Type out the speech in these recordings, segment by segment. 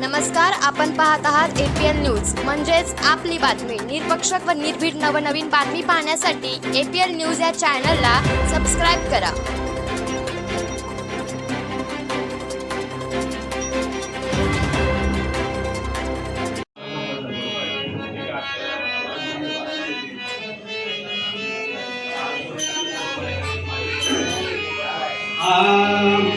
नमस्कार आपण पाहत आहात एपीएल न्यूज म्हणजेच आपली बातमी. निरपक्षक व निर्भीड नवनवीन बातमी पाहण्यासाठी एपीएल न्यूज या चॅनलला सबस्क्राईब करा. आम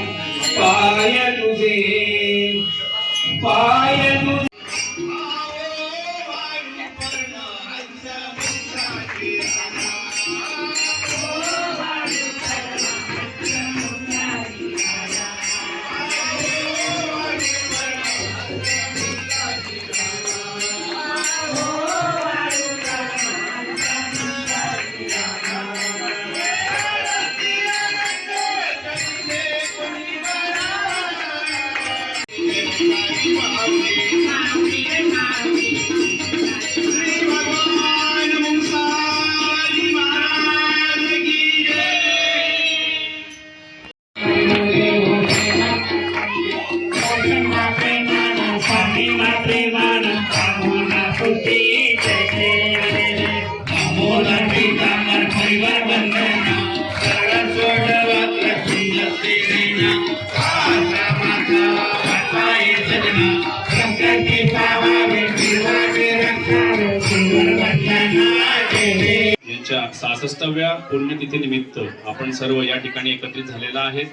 यांच्या सहासष्टाव्या पुण्यतिथीनिमित्त आपण सर्व या ठिकाणी एकत्रित झालेला आहे.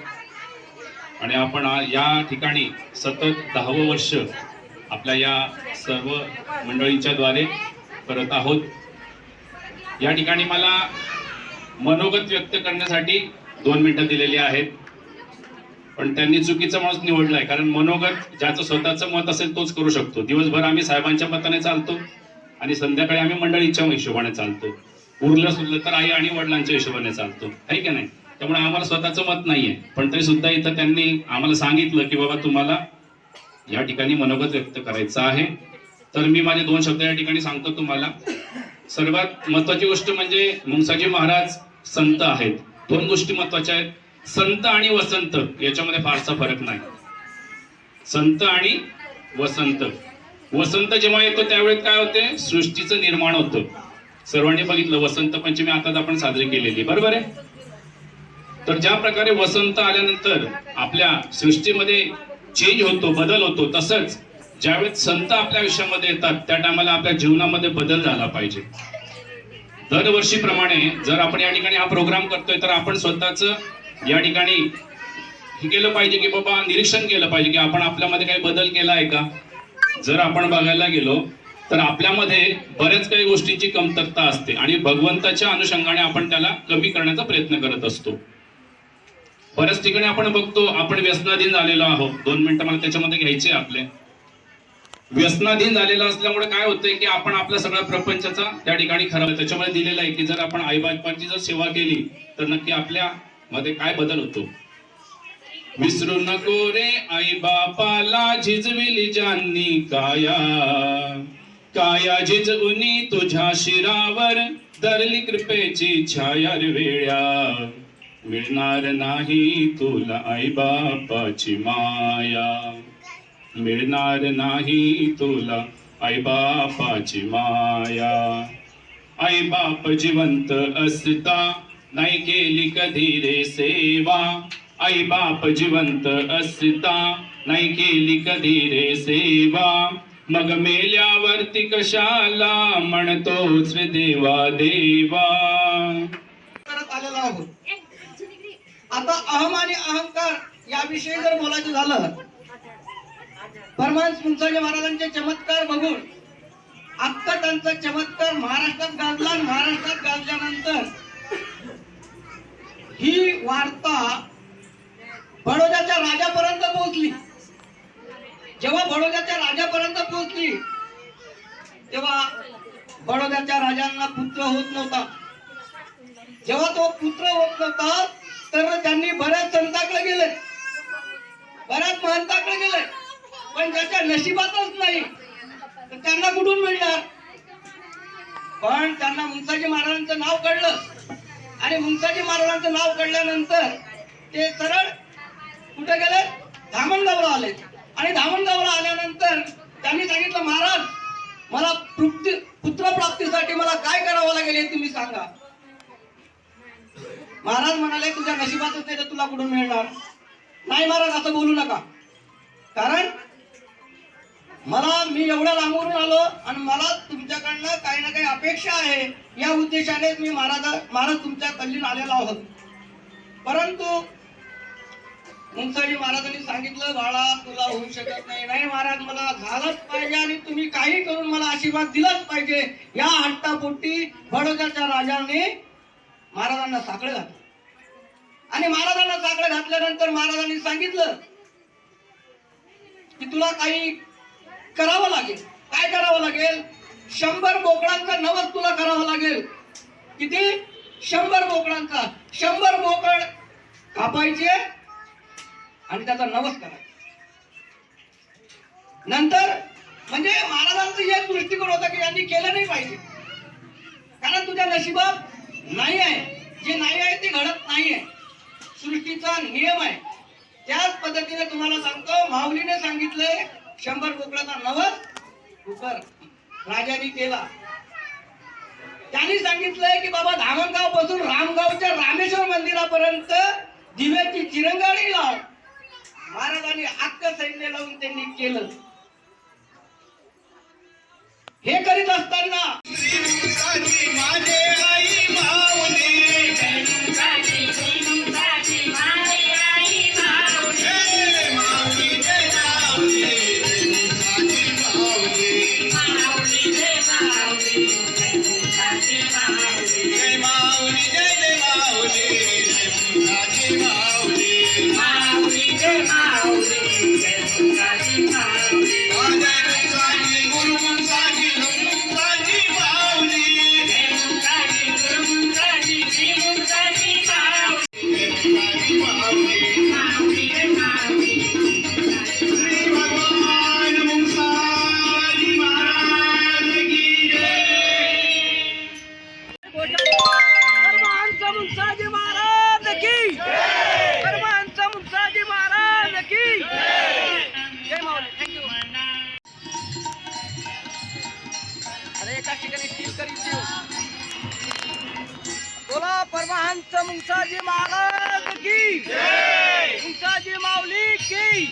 आणि आपण या ठिकाणी सतत दहावं वर्ष आपल्या या सर्व मंडळींच्या द्वारे करत आहोत. या ठिकाणी मला मनोगत व्यक्त करण्यासाठी दोन मिनिटं दिलेली आहेत. पण त्यांनी चुकीचा माणूस निवडलाय कारण मनोगत ज्याचं स्वतःचं मत असेल तोच करू शकतो. दिवसभर आम्ही साहेबांच्या मताने चालतो आणि संध्याकाळी आम्ही मंडळीच्या हिशोबाने चालतो. उरलं सुरलं तर आई आणि वडिलांच्या हिशोबाने चालतो. आहे की नाही? त्यामुळे आम्हाला स्वतःचं मत नाहीये. पण तरी सुद्धा इथं त्यांनी आम्हाला सांगितलं की बाबा तुम्हाला या ठिकाणी मनोगत व्यक्त करायचं आहे. तर मी माझे दोन शब्द या ठिकाणी सांगतो तुम्हाला. सर्वात महत्वाची गोष्ट म्हणजे मुंगसाजी महाराज संत आहेत. दोन गोष्टी महत्त्वाच्या आहेत. संत आणि वसंत याच्यामध्ये फारसा फरक नाही. संत आणि वसंत. वसंत जेव्हा येतो त्यावेळेस काय होते? सृष्टीचं निर्माण होतं. सर्वांनी बघितलं वसंत पंचमी आताच आपण साजरी केलेली बरोबर आहे? तर ज्या प्रकारे वसंत आल्यानंतर आपल्या सृष्टीमध्ये चेंज होतो बदल होतो तसंच ज्यावेळेस संत आपल्या आयुष्यामध्ये येतात त्या टायमाला आपल्या जीवनामध्ये बदल झाला पाहिजे. दरवर्षीप्रमाणे जर आपण या ठिकाणी हा प्रोग्राम करतोय तर आपण स्वतःच या ठिकाणी हे केलं पाहिजे की बाबा निरीक्षण केलं पाहिजे की आपण आपल्यामध्ये काही बदल केला आहे का? जर आपण बघायला गेलो तर आपल्यामध्ये बऱ्याच काही गोष्टींची कमतरता असते आणि भगवंताच्या अनुषंगाने आपण त्याला कमी करण्याचा प्रयत्न करत असतो. बऱ्याच ठिकाणी आपण बघतो आपण व्यसनाधीन झालेलो आहोत. दोन मिनिटं मला त्याच्यामध्ये घ्यायचे आपले. व्यसनाधीन झालेलं असल्यामुळे काय होतंय की आपण आपल्या सगळ्या प्रपंचाचा त्या ठिकाणी खराब त्याच्यामध्ये दिलेलं आहे की जर आपण आईबापांची जर सेवा केली तर नक्की आपल्या मध्ये काय बदल होतो? विसरू नको रे आई बापाला झिजविली जाननी काया. काया झिजवूनी तुझ्या शिरावर धरली कृपेची छाया रे वेळ्या मिळणार नाही तुला आई बापाची माया. मिळणार नाही तुला आई बापाची माया. आई बाप जिवंत असता नाही केली कधी रे सेवा. आई बाप जिवंत असता नाही केली कधी रे सेवा. मग मेल्यावरती कशाला म्हणतो श्री देवा देवा? करत आलेलो आहोत. आता अहम आणि अहंकार याविषयी जर बोलायचं झालं परमान मुंसाजी महाराजांचे चमत्कार बघून आता त्यांचा चमत्कार महाराष्ट्रात गाजला महाराष्ट्रात गाजल्यानंतर ही वार्ता बडोद्याच्या राजापर्यंत पोहोचली जेव्हा बडोद्याच्या राजापर्यंत पोहोचली. तेव्हा बडोद्याच्या राजांना पुत्र होत नव्हता. जेव्हा तो पुत्र होत नव्हता तर त्यांनी बऱ्याच संताकडे गेले. बऱ्याच महंताकडे गेले. पण त्याच्या नशिबातच नाही तर त्यांना कुठून मिळणार? पण त्यांना मुंसाजी महाराजांचं नाव कळलं. आणि मुंसाजी महाराजांचं नाव कळल्यानंतर ते सरळ कुठे गेले? धामणगावला आले. आणि धामणगावला आल्यानंतर त्यांनी सांगितलं महाराज मला पुत्रप्राप्तीसाठी मला काय करावं लागेल हे तुम्ही सांगा. महाराज म्हणाले तुझ्या नशिबातच नाही तर तुला कुठून मिळणार? नाही महाराज असं बोलू नका. कारण मला मी एवढ्या लांबून आलो आणि मला तुमच्याकडनं काही ना काही अपेक्षा आहे. या उद्देशाने मी महाराज महाराज तुमच्या कल्लीन आलेलो आहोत. परंतु मुंसाजी महाराजांनी सांगितलं बाळा तुला होऊ शकत नाही. नाही महाराज मला झालंच पाहिजे आणि तुम्ही काही करून मला आशीर्वाद दिलाच पाहिजे. या हट्टापोटी बडोद्याच्या राजाने महाराजांना साकडं घातलं. आणि महाराजांना साकडं घातल्यानंतर महाराजांनी सांगितलं की तुला काही करावं लागेल. काय करावं लागेल? शंभर बोकडांचा नवस तुला करावं लागेल. किती? शंभर बोकडांचा. शंभर बोकड कापायचे आणि त्याचा नवस करायचा. नंतर म्हणजे महाराजांचं एक दृष्टिकोन होता की यांनी केलं नाही पाहिजे. कारण तुझ्या नशिबात नाही आहे. जे नाही आहे ते घडत नाही आहे सृष्टीचा नियम आहे. त्याच पद्धतीने तुम्हाला सांगतो माऊलीने सांगितलंय शंभर कोकडाचा नवस कुकर राजाने केला. त्यांनी सांगितलंय की बाबा धामणगावपासून रामगावच्या रामेश्वर मंदिरापर्यंत दिव्याची चिरंगाडी लाव. महाराजांनी अख्ख सैन्य लावून त्यांनी केलं. हे करीत असताना आई माऊली जय माऊली जय माऊली जय की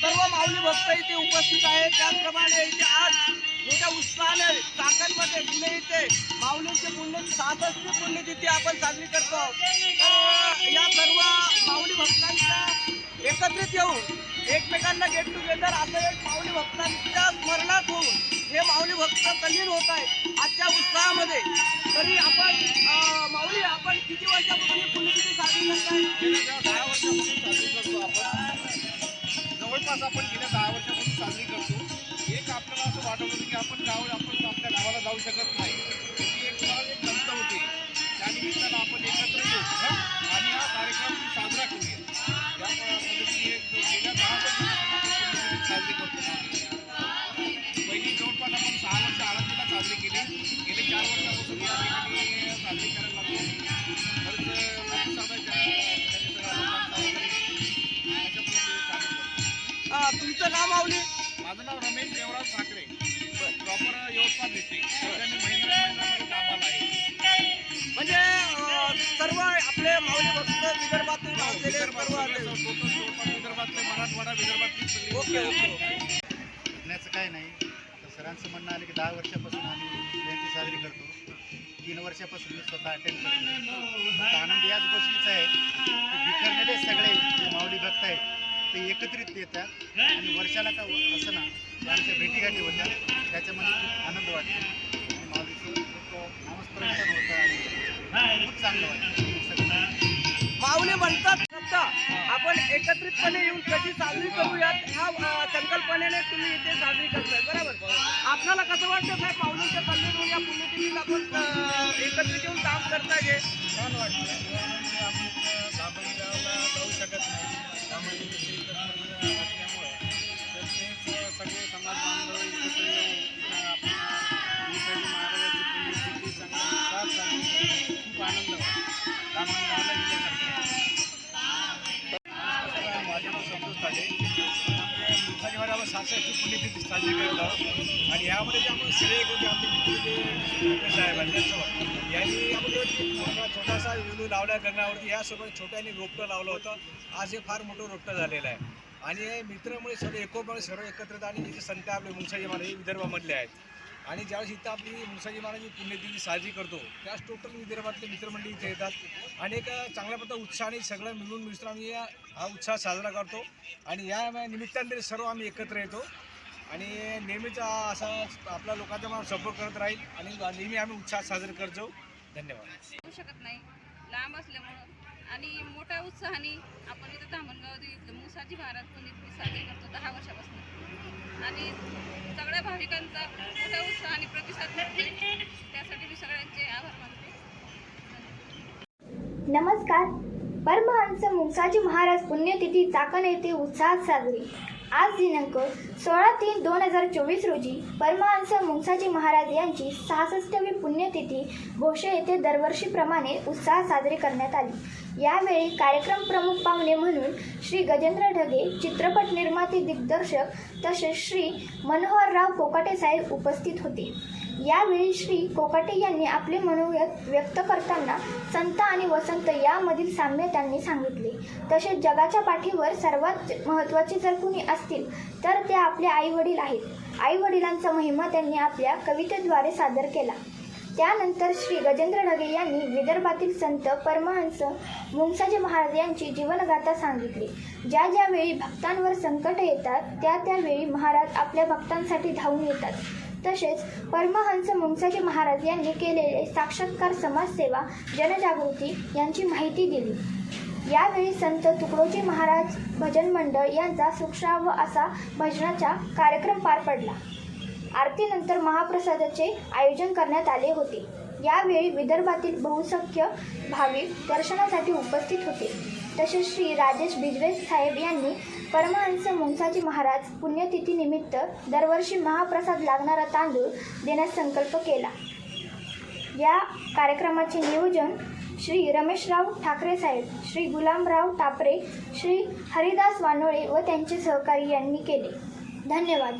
सर्व माऊली भक्त इथे उपस्थित आहेत. त्याचप्रमाणे इथे आज मोठ्या उत्साहाने चाकणमध्ये पुणे इथे माऊलींची पुण्य सहासष्टी पुण्यतिथी आपण साजरी करतो. तर या सर्व माऊली भक्तांच्या एकत्रित येऊन एकमेकांना गेट टुगेदर असं एक माऊली भक्तांच्या स्मरणात होऊन हे माऊली भक्त तल्लीन होत आहेत. आजच्या उत्साहामध्ये तरी आपण माऊली आपण किती वर्षापूर्वी पुण्यतिथी साजरी करताय? गेल्या जवळपास आपण गेल्या दहा वर्षापासून साजरी करतो. एक आपल्याला असं वाटत होतं की आपण गाव आपण आपल्या गावाला जाऊ शकत नाही. ती एक मला एक गमत होती. त्यानिमित्तानं आपण एकत्र येऊ. नाव माऊली. माझं नाव रमेश देवराज ठाकरे. प्रॉपर यवतमाळ डिस्ट्रिक्ट म्हणजे सर्व आपले माऊली भक्त विदर्भातून असलेले विदर्भात सर्व विदर्भातले मराठवाडा विदर्भातली ओके ओके काय नाही. सरांचं म्हणणं आलं की दहा वर्षापासून आम्ही जयंती साजरी करतो. तीन वर्षापासून मी स्वतः अटेंड करतो. आनंद याच गोष्टीचा आहे. की बिखरलेले सगळे जे माऊली भक्त आहेत ते एकत्रित येतात आणि वर्षाला का असं ना आमच्या भेटीगाठी होत्या त्याच्यामध्ये खूप आनंद वाटतो आणि माऊलीचं नामस्मरण पण होतं आणि खूप चांगलं वाटतं माऊली म्हणतात फक्त आपण एकत्रितपणे येऊन कशी साजरी करूयात ह्या संकल्पनेने तुम्ही इथे साजरी करताय. बरोबर? आपल्याला कसं वाटतं साहेब माऊलींच्या कल्लीतून या पुण्यतिथीत आपण एकत्रित येऊन काम करताय छान वाटलं. साजरी करत. आहोत आणि यामध्ये जे आपण श्रेय घेऊन जे आमचे साहेब आहेत त्यांच्यावर यांनी आपण छोटा छोटासा वेलू लावल्या गगनावरती यासोबत छोट्याने रोपटं लावलं होतं. आज हे फार मोठं रोपटं झालेलं आहे. आणि हे मित्रामुळे सर्व एकोपणे सर्व एकत्रित आणि जे संत आपले मुंसाजी महाराज हे विदर्भामधले आहेत. आणि ज्यावेळेस इथं आपली मुंसाजी महाराजांची पुण्यतिथी साजरी करतो त्याच टोटल विदर्भातले मित्रमंडळी इथे येतात. आणि एक चांगल्या पद्धत उत्साहाने सगळं मिळून मिसळून आम्ही या- हा उत्साह साजरा करतो. आणि या निमित्ताने सर्व आम्ही एकत्र येतो. आणि नेहमीच असा आपल्या लोकांचा मला सपोर्ट करत राहील आणि नेहमी आम्ही उत्साह साजरे करत जाऊ. धन्यवाद. येऊ शकत नाही. लांब असल्यामुळं आणि मोठ्या उत्साहाने आपण इथं धामणगाव इथलं मुसाजी महाराज पुण्यतिथी साजरी करतो दहा वर्षापासून. आणि सगळ्या भाविकांचा मोठ्या उत्साहाने प्रतिसाद मिळते त्यासाठी मी सगळ्यांचे आभार मानते. नमस्कार. परमहंस मुंसाजी महाराज पुण्यतिथी चाकण येथे उत्साहात साजरी. आज दिनांक सोळा तीन दोन हजार चोवीस रोजी परमहंस मुंसाजी महाराज यांची सहासष्टवी पुण्यतिथी भोसे येथे दरवर्षीप्रमाणे उत्साहात साजरी करण्यात आली. यावेळी कार्यक्रम प्रमुख पाहुणे म्हणून श्री गजेंद्र ढगे चित्रपट निर्माते दिग्दर्शक तसेच श्री मनोहरराव कोकाटे साहेब उपस्थित होते. यावेळी श्री कोकाटे यांनी आपले मनोगत व्यक्त करताना संत आणि वसंत यामधील साम्य त्यांनी सांगितले. तसेच जगाच्या पाठीवर सर्वात महत्त्वाचे जर कुणी असतील तर ते आपले आईवडील आहेत. आईवडिलांचा महिमा त्यांनी आपल्या कवितेद्वारे सादर केला. त्यानंतर श्री गजेंद्र ढगे यांनी विदर्भातील संत परमहंस मुंसाजी महाराज यांची जीवनगाथा सांगितली. ज्या ज्यावेळी भक्तांवर संकट येतात त्या त्यावेळी महाराज आपल्या भक्तांसाठी धावून येतात. तसेच परमहंस मुंगसाजी महाराज यांनी केलेले साक्षात्कार समाजसेवा जनजागृती यांची माहिती दिली. यावेळी संत तुकडोजी महाराज भजन मंडळ यांचा सुक्षाव असा भजनाचा कार्यक्रम पार पडला. आरतीनंतर महाप्रसादाचे आयोजन करण्यात आले होते. यावेळी विदर्भातील बहुसंख्य भाविक दर्शनासाठी उपस्थित होते. तसेच श्री राजेश बिजवे साहेब यांनी परमहंस मुंसाजी महाराज पुण्यतिथीनिमित्त दरवर्षी महाप्रसाद लागणारा तांदूळ देण्यास संकल्प केला. या कार्यक्रमाचे नियोजन श्री रमेशराव ठाकरे साहेब श्री गुलामराव टापरे श्री हरिदास वानोळे व त्यांचे सहकारी यांनी केले. धन्यवाद.